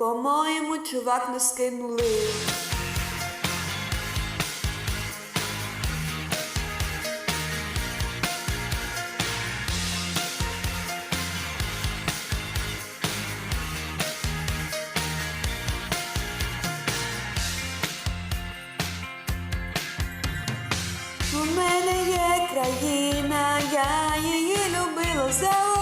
По-моєму, чувак нас кинули. У мене є країна, я її любила за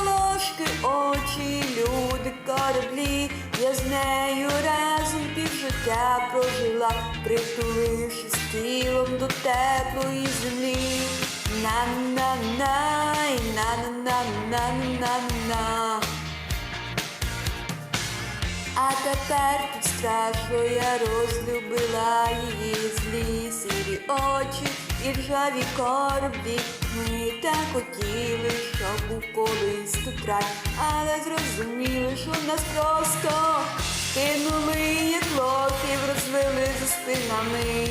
Я з нею разом півжиття прожила, притулившись тілом до теплої землі. На-на-на, на-на-на-на-на-на. А тепер під страшно я розлюбила її злі сірі очі і ржаві кораблі. Ми так хотіли, був колись тут рай, але зрозуміли, що нас просто кинули, як лохів, розвели за спинами.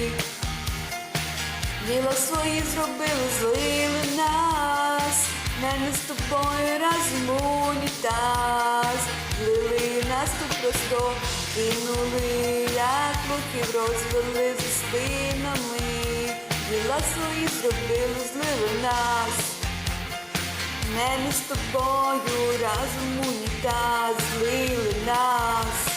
Діла свої зробили, злили нас, мене з тобою разом унітаз. Злили нас тут просто кинули, як лухів розвели за спинами. Діла свої зробили, злили нас. Мене з тобою разом унітаз, злили нас.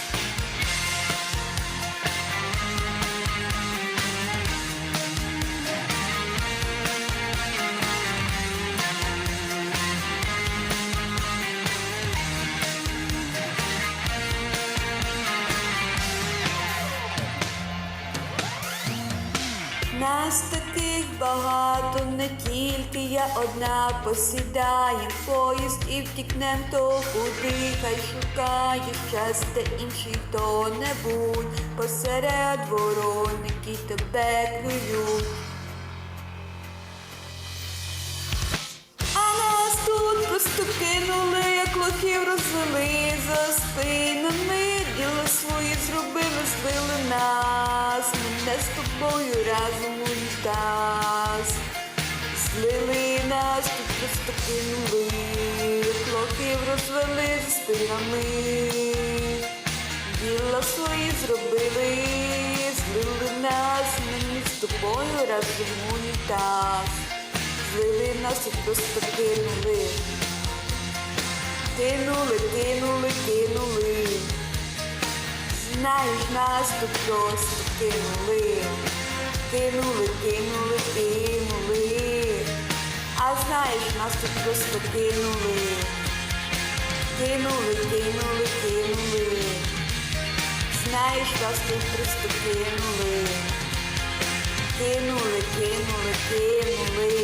Нас таких багато, не тільки я одна посідаєм поїзд і втікнем то куди, хай шукає щастя інший хто-небудь посеред вороники тебе клюють. А нас тут просто кинули, як розвели за спинами. Діло свої зробили, злили нас. Мене з тобою разом унітаз. Злили нас, тут просто кинули, як розвели за спинами. Діла свої зробили, злили нас, мені з тобою разом унітаз. Злили нас і просто кинули. Кинули, кинули, кинули. Знаєш, нас тут просто кинули. Кинули, кинули, кинули. А знаєш, нас тут просто кинули. Кинули, кинули, кинули. Знаєш, нас тут просто кинули. Кинули, кинули, кинули.